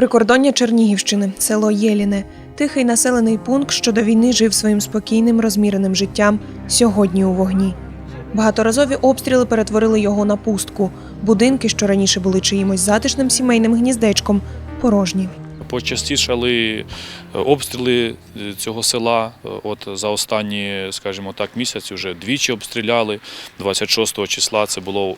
Прикордоння Чернігівщини, село Єліне, тихий населений пункт, що до війни жив своїм спокійним, розміреним життям, сьогодні у вогні. Багаторазові обстріли перетворили його на пустку. Будинки, що раніше були чиїмось затишним сімейним гніздечком, порожні. Почастішали е, обстріли е, цього села. Е, От за останні, скажімо так, місяці вже двічі обстріляли. 26 числа це було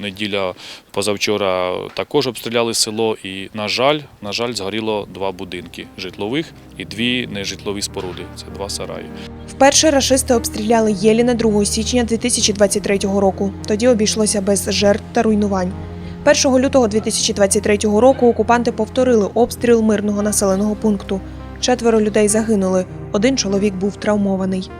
неділя позавчора. Також обстріляли село. І, на жаль, на жаль, згоріло два будинки житлових і дві нежитлові споруди. Це два сараї. Вперше рашисти обстріляли Єліне 2 січня 2023 року. Тоді обійшлося без жертв та руйнувань. 1 лютого 2023 року окупанти повторили обстріл мирного населеного пункту. Четверо людей загинули, один чоловік був травмований.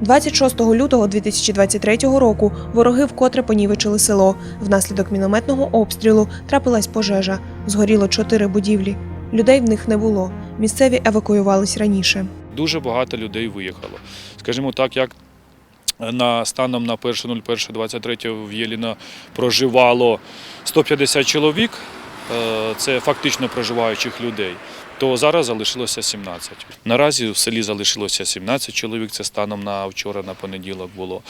26 лютого 2023 року вороги вкотре понівечили село. Внаслідок мінометного обстрілу трапилась пожежа. Згоріло чотири будівлі. Людей в них не було. Місцеві евакуювались раніше. Дуже багато людей виїхало. Скажімо так, як на станом на 1.01.23 в Єліна проживало 150 чоловік, е, це фактично проживаючих людей. То зараз залишилося 17. Наразі в селі залишилося 17 чоловік. Це станом на вчора, на понеділок було.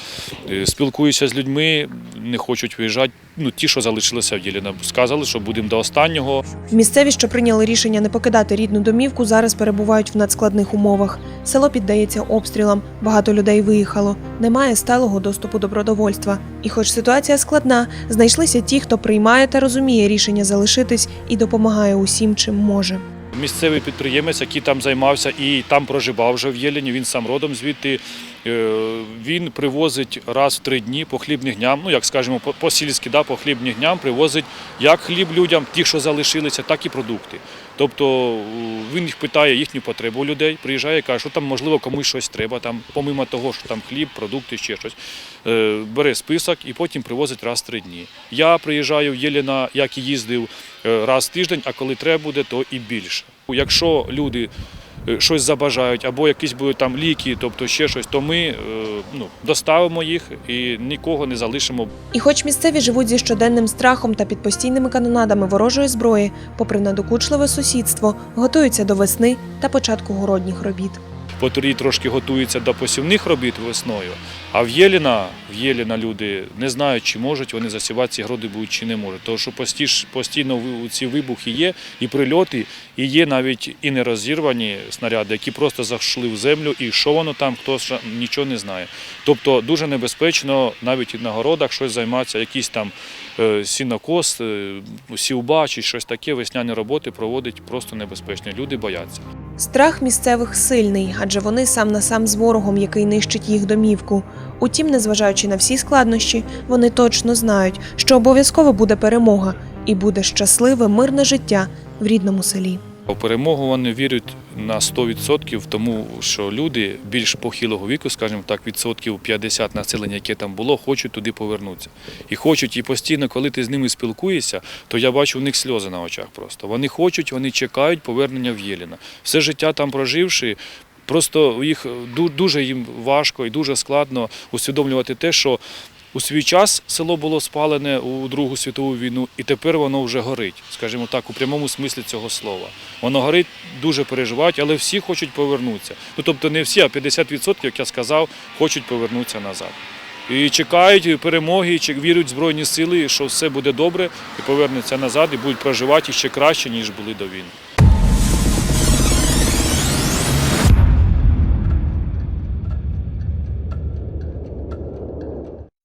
Е, Спілкуюся з людьми, не хочуть виїжджати. Ну, ті, що залишилися в Єліна, сказали, що будемо до останнього. Місцеві, що прийняли рішення не покидати рідну домівку, зараз перебувають в надскладних умовах. Село піддається обстрілам, багато людей виїхало, немає сталого доступу до продовольства. І, хоч ситуація складна, знайшлися ті, хто приймає та розуміє рішення залишитись і допомагає усім, чим може. Місцевий підприємець, який там займався і там проживав вже в Єлені, він сам родом звідти. Е, Він привозить раз в три дні по хлібних дням, ну як скажемо, по- по-сільськи, да, по хлібних дням привозить як хліб людям, ті, що залишилися, так і продукти. Тобто він їх питає їхню потребу людей, приїжджає і каже, що там можливо комусь щось треба, там, помимо того, що там хліб, продукти, ще щось. Е, Бере список і потім привозить раз в три дні. Я приїжджаю в Єліна, як і їздив е, раз в тиждень, а коли треба буде, то і більше. Якщо люди щось забажають або якісь будуть там ліки, тобто ще щось, то ми е, ну, доставимо їх і нікого не залишимо І хоч місцеві живуть зі щоденним страхом та під постійними канонадами ворожої зброї, попри надокучливе сусідство, готуються до весни та початку городніх робіт. Поторі трошки готуються до посівних робіт весною. А в Єліна, в Єліна люди не знають, чи можуть вони засівати ці городи будуть, чи не можуть. Тому що постійно ці вибухи є, і прильоти, і є навіть і нерозірвані снаряди, які просто зайшли в землю, і що воно там, хто нічого не знає. Тобто дуже небезпечно навіть і на городах щось займатися, якийсь там е, сінокос, е, сівба чи щось таке, весняні роботи проводить просто небезпечно. Люди бояться. Страх місцевих сильний, адже вони сам на сам з ворогом, який нищить їх домівку. Утім, незважаючи на всі складнощі, вони точно знають, що обов'язково буде перемога і буде щасливе мирне життя в рідному селі. У перемогу вони вірять на 100%, тому що люди більш похилого віку, скажімо так, відсотків 50 населення, яке там було, хочуть туди повернутися. І хочуть, і постійно, коли ти з ними спілкуєшся, то я бачу в них сльози на очах просто. Вони хочуть, вони чекають повернення в Єліна. Все життя там проживши, просто їх дуже їм важко і дуже складно усвідомлювати те, що у свій час село було спалене у Другу світову війну, і тепер воно вже горить, скажімо так, у прямому смислі цього слова. Воно горить, дуже переживають, але всі хочуть повернутися. Ну тобто не всі, а 50%, як я сказав, хочуть повернутися назад. І чекають перемоги, і вірять в Збройні сили, що все буде добре, і повернуться назад, і будуть проживати ще краще, ніж були до війни.